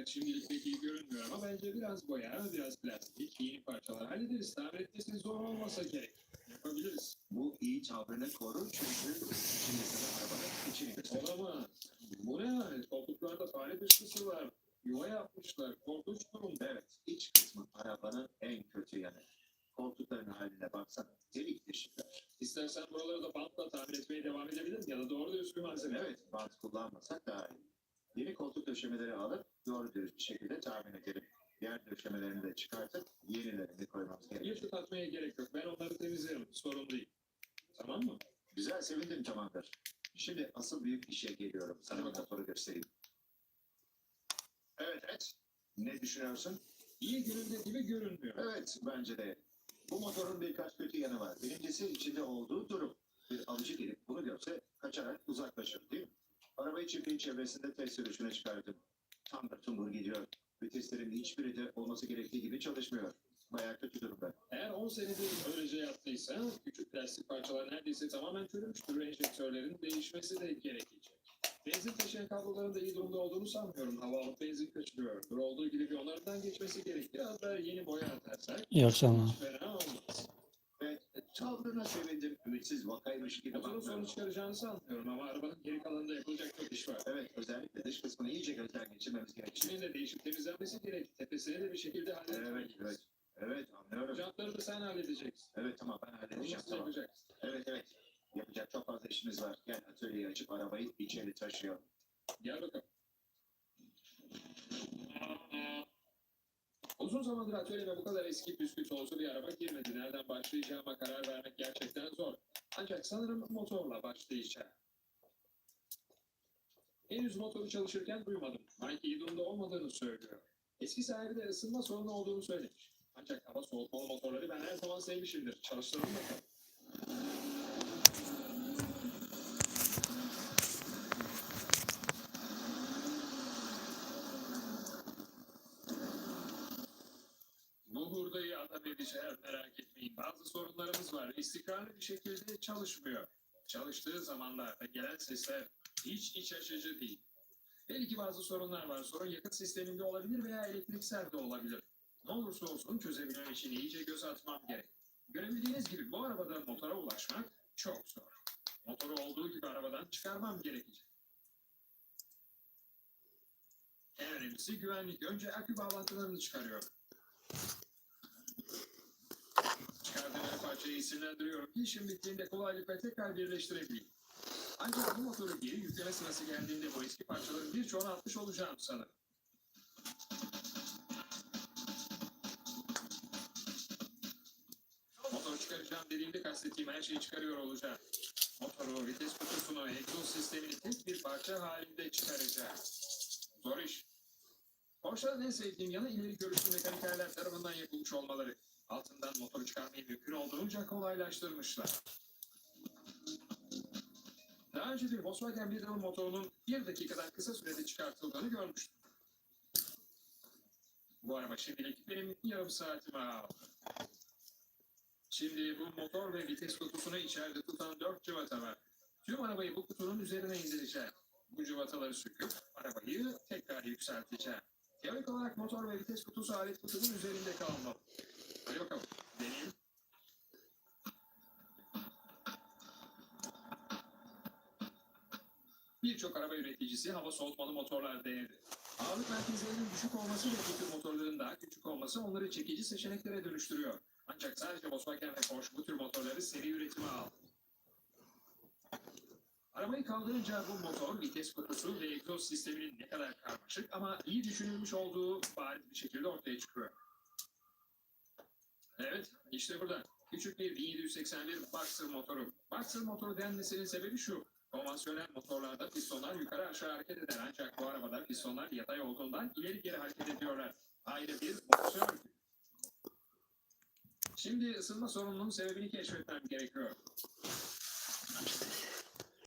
Evet şimdilik pek iyi görünmüyor ama bence biraz boya, biraz plastik, yeni parçalar hallederiz. Tamir etmesi zor olmasa gerek. Yapabiliriz. Bu iyi tavrını koru çünkü şimdi arabanın içini göster. Olamaz. Bu ne hal? Koltuklarda fare dışkısı var. Yuva yapmışlar. Korkunç durum. Evet, iç kısmı arabanın en kötü yanı. Koltukların haline baksana. Delik deşikler. İstersen buraları da bantla tamir etmeye devam edebiliriz ya da doğru düzgün malzeme. Evet, bant kullanmasak daha iyi. Yeni koltuk döşemeleri alıp doğru bir şekilde tahmin edelim. Diğer döşemelerini de çıkartıp yenilerini koymamız gerekiyor. Yırtık atmaya gerek yok. Ben onları temizlerim. Sorun değil. Tamam mı? Güzel, sevindim tamamdır. Şimdi asıl büyük işe geliyorum. Sana motoru göstereyim. Evet, evet. Ne düşünüyorsun? İyi göründüğü gibi görünmüyor. Evet, bence de. Bu motorun birkaç kötü yanı var. Birincisi içinde olduğu durum. Bir alıcı gelip bunu görse kaçarak uzaklaşır değil mi? Arabayı çiftliğin çevresinde test sürüşüne çıkardım. Tam da tumbur gidiyor. Viteslerin hiçbiri de olması gerektiği gibi çalışmıyor. Bayağı kötü durumda. Eğer 10 senedir öylece yaptıysa küçük plastik parçalar neredeyse tamamen çürümüştür. Enjektörlerin değişmesi de gerekecek. Benzin taşıyan kabloların da iyi durumda olduğunu sanmıyorum. Hava alıp benzin kaçırıyor. Olduğu gibi bir onlardan geçmesi gerek. Biraz daha yeni boya atarsak İyi akşamlar. fena olmaz. Evet, tavrına sevindim. Ümitsiz vakaymış gibi Motorun sorun çıkaracağını sanmıyorum ama arabanın geri kalanında yapılacak çok iş var. Evet, özellikle dış kısmını iyice gözden geçirmemiz gerekiyor. İçinin de değişip temizlenmesi gerek. Tepesini de bir şekilde Evet, halletmeliyiz. evet. Evet, anlıyorum. Jantları da sen halledeceksin. Evet, tamam ben halledeceğim. Tamam. yapacaksın? Evet, evet. Yapacak çok fazla işimiz var. Gel atölyeyi açıp arabayı içeri taşıyalım. Gel bakalım. Uzun zamandır atölyeme bu kadar eski püskü tozlu bir araba girmedi. Nereden başlayacağıma karar vermek gerçekten zor. Ancak sanırım motorla başlayacağım. Henüz motoru çalışırken duymadım. Mike iyi durumda olmadığını söylüyor. Eski sahibi de ısınma sorunu olduğunu söylemiş. Ancak hava soğutmalı motorları ben her zaman sevmişimdir. Çalıştıralım bakalım. Bu hurdayı adam edeceğim merak etmeyin. Bazı sorunlarımız var. İstikrarlı bir şekilde çalışmıyor. Çalıştığı zamanlarda gelen sesler hiç iç açıcı değil. Belki bazı sorunlar var. Sorun yakıt sisteminde olabilir veya elektriksel de olabilir. Ne olursa olsun çözebilmem için iyice göz atmam gerek. Görebildiğiniz gibi bu arabada motora ulaşmak çok zor. Motoru olduğu gibi arabadan çıkarmam gerekecek. En önemlisi güvenlik. Önce akü bağlantılarını çıkarıyorum. Çıkardığım parçayı isimlendiriyorum ki işim bittiğinde kolaylıkla tekrar birleştirebileyim. Ancak bu motoru geri yükleme sırası geldiğinde bu eski parçaların birçoğunu atmış olacağım sanırım. Motoru çıkaracağım dediğimde kastettiğim her şeyi çıkarıyor olacağım. Motoru, vites kutusunu, egzoz sistemini tek bir parça halinde çıkaracağım. Zor iş. Porsche'ların en sevdiğim yanı ileri görüşlü mekanikerler tarafından yapılmış olmaları. Altından motoru çıkarmayı mümkün olduğunca kolaylaştırmışlar. Daha önce bir Volkswagen Beetle motorunun bir dakikadan kısa sürede çıkartıldığını görmüştüm. Bu araba şimdilik benim yarım saatimi aldı. Şimdi bu motor ve vites kutusunu içeride tutan dört cıvata var. Tüm arabayı bu kutunun üzerine indireceğim. Bu cıvataları söküp arabayı tekrar yükselteceğim. Teorik olarak motor ve vites kutusu alet kutunun üzerinde kalmalı. Birçok araba üreticisi hava soğutmalı motorlar denedi. Ağırlık merkezlerinin düşük olması ve bu tür motorların daha küçük olması onları çekici seçeneklere dönüştürüyor. Ancak sadece Volkswagen ve Porsche bu tür motorları seri üretime aldı. Arabayı kaldırınca bu motor, vites kutusu ve egzoz sisteminin ne kadar karmaşık ama iyi düşünülmüş olduğu bariz bir şekilde ortaya çıkıyor. Evet, işte burada. Küçük bir 1781 Boxer motoru. Boxer motoru denmesinin sebebi şu. Konvansiyonel motorlarda pistonlar yukarı aşağı hareket eder ancak bu arabada pistonlar yatay olduğundan ileri geri hareket ediyorlar. Ayrı bir boksör. Şimdi ısınma sorununun sebebini keşfetmem gerekiyor.